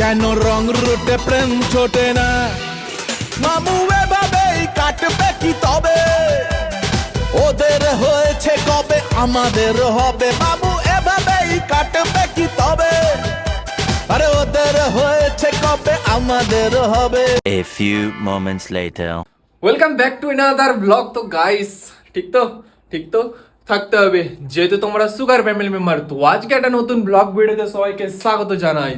কেন রং রুটে প্রেম ছোটে না? মামু এভাবেই কাটবে কি তবে? ওদের হয়েছে কবে? আমাদের হবে। মামু এভাবেই কাটবে কি তবে? আরে ওদের হয়েছে কবে? আমাদের হবে। A few moments later. Welcome back to another blog তো গাইস ঠিক তো? ঠিক তো? থাকতে হবে। যেহেতু তোমরা সুগার ফ্যামিলি মেম্বার তো আজকে একটা নতুন ব্লগ ভিডিওতে সবাইকে স্বাগত জানাই।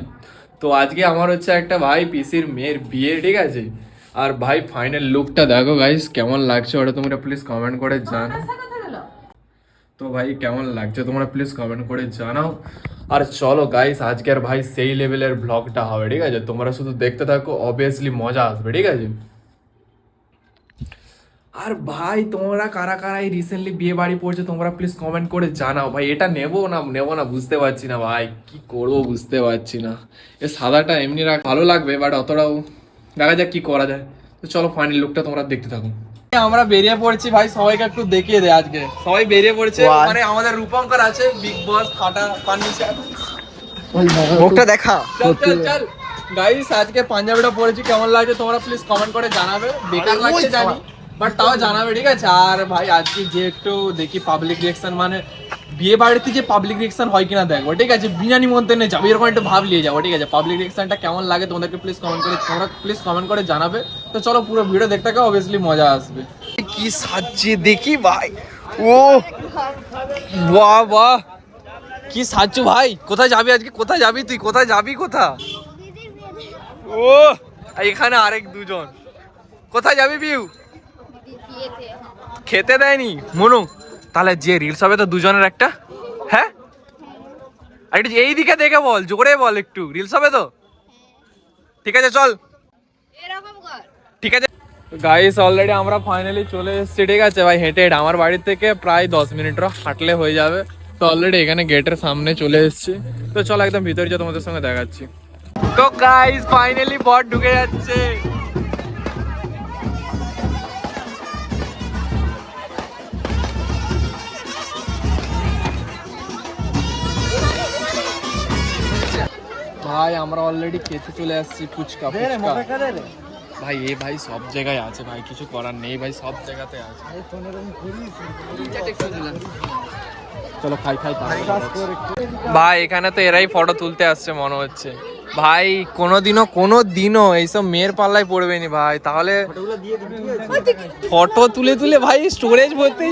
তো আজকে আমার হচ্ছে একটা ভাই পিসির মেয়ের বিয়ে ঠিক আছে? আর ভাই ফাইনাল লুকটা দেখো গাইস কেমন লাগছে ওটা তোমরা প্লিজ কমেন্ট করে জানো তো ভাই কেমন লাগছে তোমরা প্লিজ কমেন্ট করে জানাও। আর চলো গাইস আজকের ভাই সেই লেভেলের ব্লগটা হবে ঠিক আছে? তোমরা শুধু দেখতে থাকো অবভিয়াসলি মজা আসবে ঠিক আছে? আর ভাই তোমরা কারা কারা এই রিসেন্টলি বিয়ে বাড়ি পড়ছে তোমরা প্লিজ কমেন্ট করে জানাও। ভাই এটা নেব না নেব না বুঝতে পারছি না ভাই। কি করব বুঝতে পারছি না। এ সাদাটা এমনি রাখ ভালো লাগবে বাট অতটাও দেখা যাক কি করা যায়। তো চলো ফাইনাল লুকটা তোমরা দেখতে থাকো। আমরা বেরিয়ে পড়ছি ভাই সবাইকে একটু দেখিয়ে দে আজকে। সবাই বেরিয়ে পড়ছে মানে আমাদের রূপঙ্কর আছে বিগ বস ফাটা পান্ডিশা মুখটা দেখা। চল চল চল। গাইস আজকে পাঞ্জাবিটা পরেছি কেমন লাগছে তোমরা প্লিজ কমেন্ট করে জানাবে। বেকার লাগছে জানি। বাট তাও জানাবে ঠিক আছে আর ভাই আজকে যে একটু দেখি পাবলিক রিয়েকশন মানে বিয়ে বাড়িতে যে পাবলিক রিয়েকশন হয় কিনা দেখব ঠিক আছে বিনা নিমন্ত্রণে যাব এরকম একটু ভাব নিয়ে যাব ঠিক আছে পাবলিক রিয়েকশনটা কেমন লাগে তোমাদেরকে প্লিজ কমেন্ট করে তোমরা প্লিজ কমেন্ট করে জানাবে তো চলো পুরো ভিডিও দেখতে থাকো অবভিয়াসলি মজা আসবে কি সাজছে দেখি ভাই ও বাহ বাহ কি সাজছো ভাই কোথায় যাবি আজকে কোথায় যাবি তুই কোথায় যাবি কোথা ও আর এখানে আরেক দুজন কোথায় যাবি বিউ খেতে। দেয়নি? মনু তাহলে যে রিলস হবে তো দুজনের একটা? হ্যাঁ? আর একটু এই দিকে দেখে বল জোরে বল একটু। রিলস হবে তো? ঠিক আছে চল। ঠিক আছে। গাইস অলরেডি আমরা ফাইনালি চলে এসেছি ঠিক আছে? ভাই হেঁটে হেঁটে। আমার বাড়ি থেকে প্রায় দশ মিনিটও হাঁটলে হয়ে যাবে। তো অলরেডি এখানে গেটের সামনে চলে এসেছি। তো চলো একদম ভিতরে যা তোমাদের সঙ্গে দেখাচ্ছি। তো গাইস ফাইনালি বট ঢুকে যাচ্ছে। ভাই আমরা অলরেডি খেতে চলে আসছি ফুচকা ফুচকা। ভাই এ ভাই সব জায়গায় আছে ভাই কিছু করার নেই ভাই সব জায়গাতে আছে। চলো খাই খাই ভাই এখানে তো এরাই ফটো তুলতে আসছে মনে হচ্ছে। ভাই কোনোদিনও কোনো দিনও এইসব মেয়ের পাল্লায় পড়বে নি ভাই। তাহলে ফটো তুলে তুলে ভাই স্টোরেজ ভর্তি।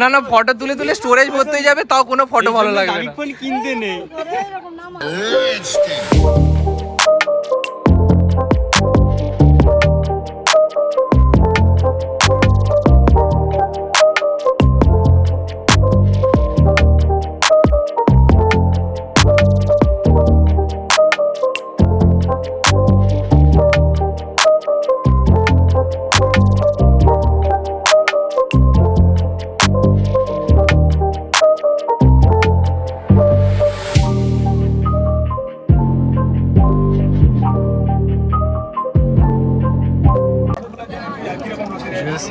না না ফটো তুলে তুলে স্টোরেজ ভর্তি হয়ে যাবে তাও কোনো ফটো ভালো লাগবে না।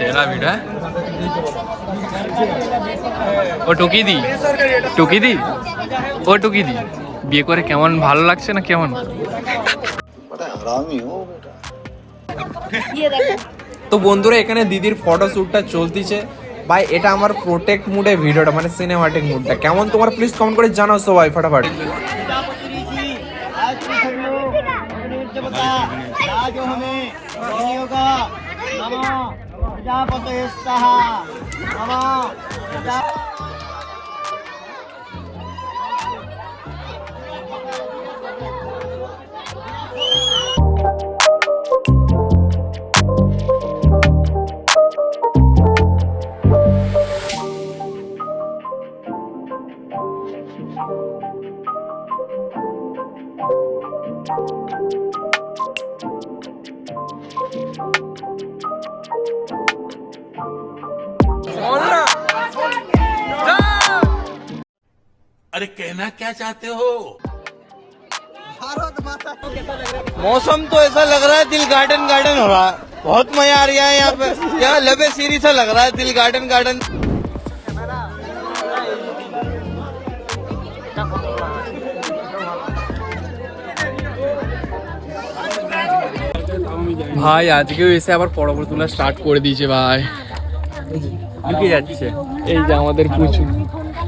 সেরা ভিড় ও টুকি দি টুকি দি ও টুকি দি বিয়ে করে কেমন ভালো লাগছে না কেমন দিয়ে দেখো তো বন্ধুরা এখানে দিদির ফটো শ্যুটটা চলতিছে ভাই এটা আমার প্রোটেক্ট মুডে ভিডিওটা মানে সিনেমাটিক মুডটা কেমন তোমার প্লিজ কমেন্ট করে জানাও সবাই ফটাফট राजो हमें प्रजापत मम अरे कहना क्या चाहते हो? मौसम तो ऐसा लग रहा है दिल गार्डन गार्डन हो रहा है। बहुत मज़ा आ रहा है यहाँ पे। क्या लबे सीरी सा लग रहा है दिल गार्डन गार्डन। भाई ভাই আজকেও এসে আবার পরবর তোলা স্টার্ট করে দিয়েছে ভাই। এই যে আমাদের প্রচুর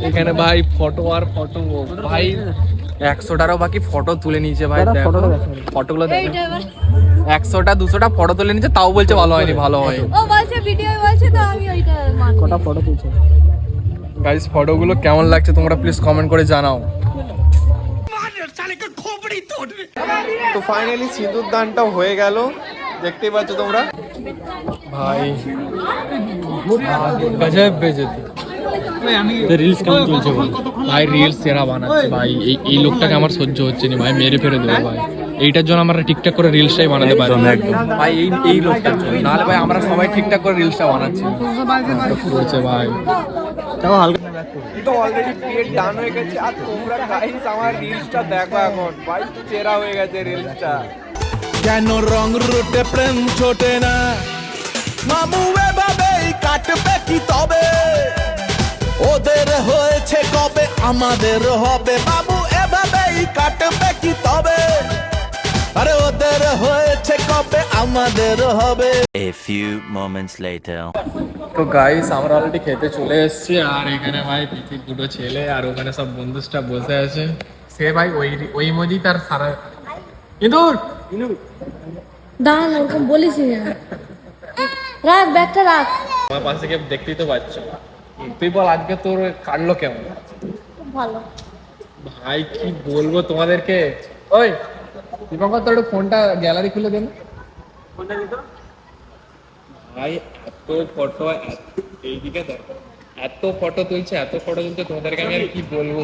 এখানে ভাই ফটো আর ফটো ভাই একশোটারও বাকি ফটো তুলে নিয়েছে ভাই দেখো। ফটোগুলো দেখো। একশোটা দুশোটা ফটো তুলে নিয়েছে তাও বলছে ভালো হয়নি ভালো হয় ও বলছে ভিডিও বলছে তো আমি ওইটা কটা ফটো গাইস ফটোগুলো কেমন লাগছে তোমরা প্লিজ কমেন্ট করে জানাও। তো ফাইনালি সিঁদুর দানটাও হয়ে গেল। দেখতেই পাচ্ছ তোমরা? ভাই গজব বেজতি। রিলস কেমন চলছে বল? ভাই রিলস সেরা বানাচ্ছে ভাই। এই এই লোকটাকে আমার সহ্য হচ্ছে না ভাই মেরে ফেলে দেবো ভাই। এইটার জন্য আমরা ঠিকঠাক করে রিলসটাই বানাতে পারি। ভাই এই এই লোকটার জন্য। নাহলে ভাই আমরা সবাই ঠিকঠাক করে রিলসটা বানাচ্ছি। করেছে ভাই। তো অলরেডি ক্রিয়েট ডান হয়ে গেছে আর তোমরা গাইস আমার রিলসটা দেখো এখন। ভাই চেরা হয়ে গেছে রিলসটা কেন রং রুটে প্রেম ছোটে না। মামু আমাদের হবে মামু এভাবেই কাটবে কি তবে? আরে ওদের হয়েছে কবে আমাদের হবে? A few moments later. তো গাইস আমরা অলরেডি খেতে চলে এসেছি আর এখানে ভাই পিছির দুটো ছেলে আর ওখানে সব বন্ধুসটা বসে আছে। সে ভাই ওই ওই মজি তার সারা ইঁদুর দাঁড়ান ওরকম বলিস না। রাখ ব্যাগটা রাখ। আমার পাশে গিয়ে দেখতেই তো পাচ্ছ। তুই বল আজকে তোর কাটলো কেমন? ভালো। ভাই কি বলব তোমাদেরকে? ওই দীপঙ্কর তোর একটু ফোনটা গ্যালারি খুলে দেন ভাই এত ফটো এইদিকে দেখো। এত ফটো তুলছে এত ফটো তুলছে তোমাদেরকে আমি আর কি বলব?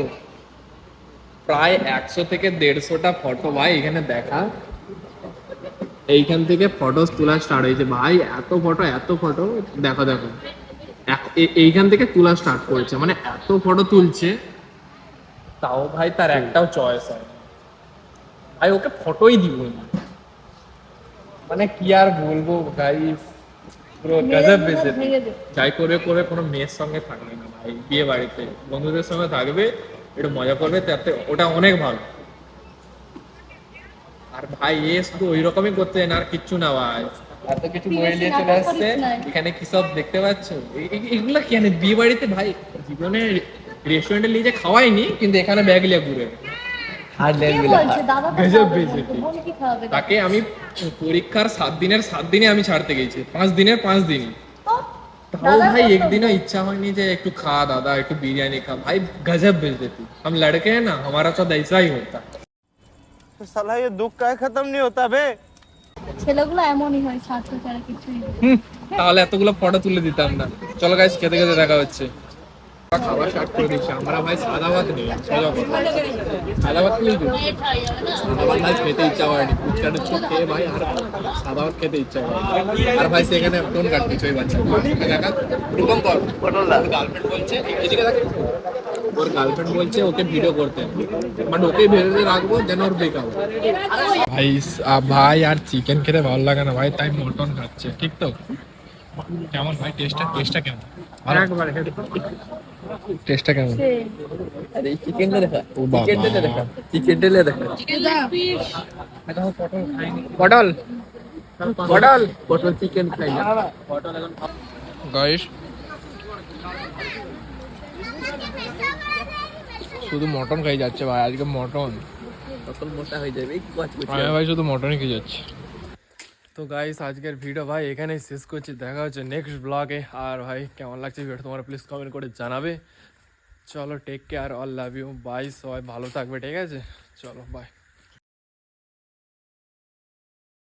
প্রায় একশো থেকে দেড়শোটা ফটো ভাই এখানে দেখা। এইখান থেকে ফটো তোলা স্টার্ট হয়েছে। ভাই এত ফটো এত ফটো দেখো দেখো। এইখান থেকে তোলা স্টার্ট করেছে। মানে এত ফটো তুলছে। তাও ভাই তার একটাও চয়েস হয় ভাই ওকে ফটোই দিব না। মানে কি আর বলব গাইস পুরো গজব বেজে যাই করে করে কোনো মেয়ের সঙ্গে থাকবে না ভাই বিয়ে বাড়িতে। বন্ধুদের সঙ্গে থাকবে একটু মজা করবে তাতে ওটা অনেক ভালো। আর ভাই এ শুধু ওই রকমই করতে না আর কিচ্ছু না ভাই। এত কিছু বয়ে নিয়ে চলে আসছে। এখানে কি সব দেখতে পাচ্ছ? এগুলা কি জানে বিয়ে বাড়িতে ভাই জীবনে রেস্টুরেন্টে নিয়ে যে খাওয়াইনি কিন্তু এখানে ব্যাগ লিয়ে ঘুরে কে বলছে দাদা তো গজব খাবে বেজতি। বোন কি খাবে তাকে আমি পরীক্ষার সাত দিনের সাত দিনে আমি ছাড়তে গেছি পাঁচ দিনের পাঁচ দিন তো তাও দাদা भाई কত एक दिन इच्छा होनी चाहिए एक खा दादा एक बिरयानी खा भाई गजब भेज देती हम लड़के हैं ना हमारा साथ ऐसा ही होता है साला ये दुख का खत्म नहीं होता बे ছেলেগুলো এমনই হয় স্বার্থ ছাড়া কিছুই না তাহলে এতগুলো ফটো তুলে দিতাম না চলো গাইস খেতে খেতে দেখা হচ্ছে আমরা ভাই নেই সোজা কথা ভাই খেতে ইচ্ছা হয়নি ভাই আর সাদা খেতে ইচ্ছা করে আর ভাই সেখানে ওকে ভিডিও করতে বাট ওকে ভেবে রাখব যেন ওর বেকার ভাই ভাই আর চিকেন খেতে ভালো লাগে না। ভাই, তাই মটন খাচ্ছে। ঠিক তো? কেমন? ভাই টেস্টটা টেস্টটা কেমন? একবার টেস্টটা কেমন? ও বাবা। পটল পটল? পটল? চিকেন খাই গাইস শুধু মটন খাই যাচ্ছে ভাই আজকে মটন। আমি ভাই শুধু মটনই খেয়ে যাচ্ছি। তো গাইস আজকের ভিডিও ভাই এখানেই শেষ করছি। দেখা হচ্ছে নেক্সট ব্লগে আর ভাই, কেমন লাগছে ভিডিও তোমার প্লিজ কমেন্ট করে জানাবে। চলো take care all love you bye সবাই ভালো থাকবে, ঠিক আছে? চলো বাই